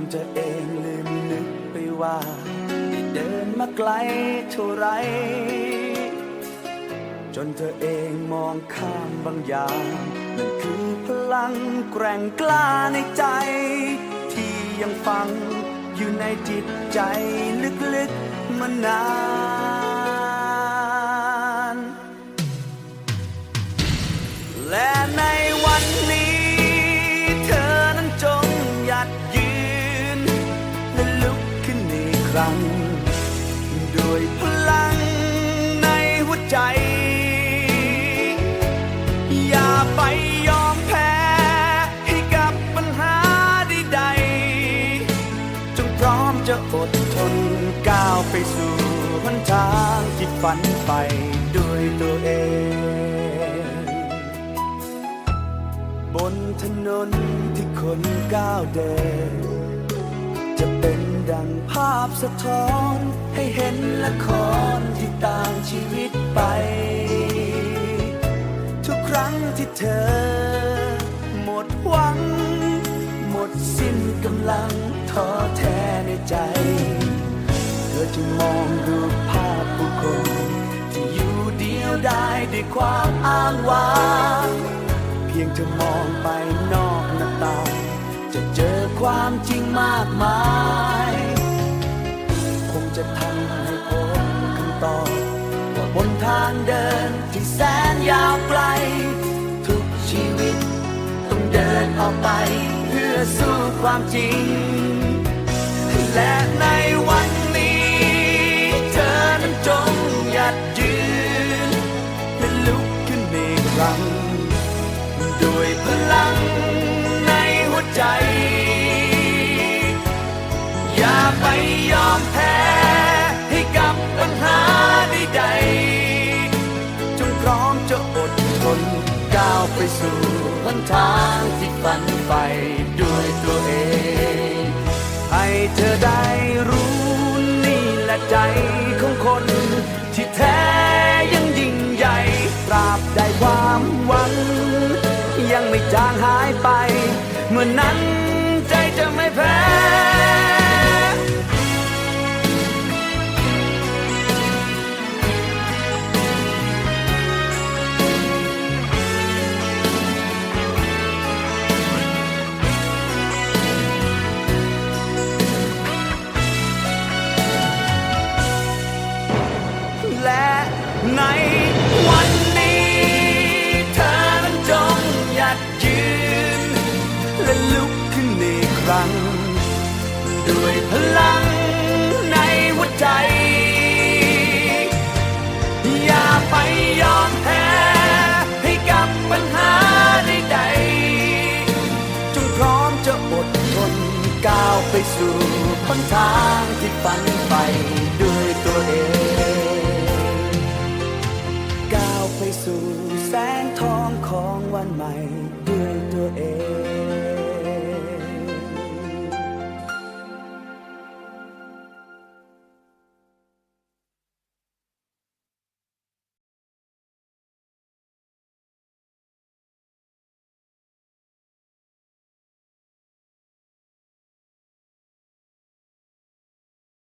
นเธอเองลืมนึกไปว่าได้เดินมาไกลเท่าไร จนเธอเองมองข้ามบางอย่างนั่นคือพลังแกร่งกล้าในใจ ที่ยังฟังอยู่ในจิตใจลึกๆมานาน จะอดทนก้าวไปสู่หนทางที่ฝันไปด้วยตัวเอง บนถนนที่คนก้าวเดิน จะเป็นดังภาพสะท้อนให้เห็นละครที่ต่างชีวิตไป ทุกครั้งที่เธอ หมดหวัง สิ้นกำลังท้อแท้ในใจ เธอจะมองดูภาพบุคคลที่อยู่เดียวได้ด้วยความอ้างว้างเพียงเธอมองไปนอกหน้าต่างจะเจอความจริงมากมาย คงจะทำให้พบคำตอบว่าบนทางเดินที่แสนยาวไกล ทุกชีวิตต้องเดินออกไป สู้ความจริง และในวันนี้เธอนั้นจงหยัดยืนและลุกขึ้นอีกครั้งด้วยพลังในหัวใจ อย่าไปยอมแพ้ให้กับปัญหาใดๆจงพร้อมจะอดทนก้าวไปสู่หนทางที่ฝันไป ด้วยตัวเอง ให้เธอได้รู้นี่แหละใจของคน ยืน และลุกขึ้นในครั้ง ด้วยพลังในหัวใจ อย่าไปยอมแพ้ให้กับปัญหาใดๆจงพร้อมจะอดทนก้าวไปสู่หนทางที่ฝันไปด้วยตัวเองก้าวไปสู่ แสงทองของวันใหม่ด้วยตัวเอง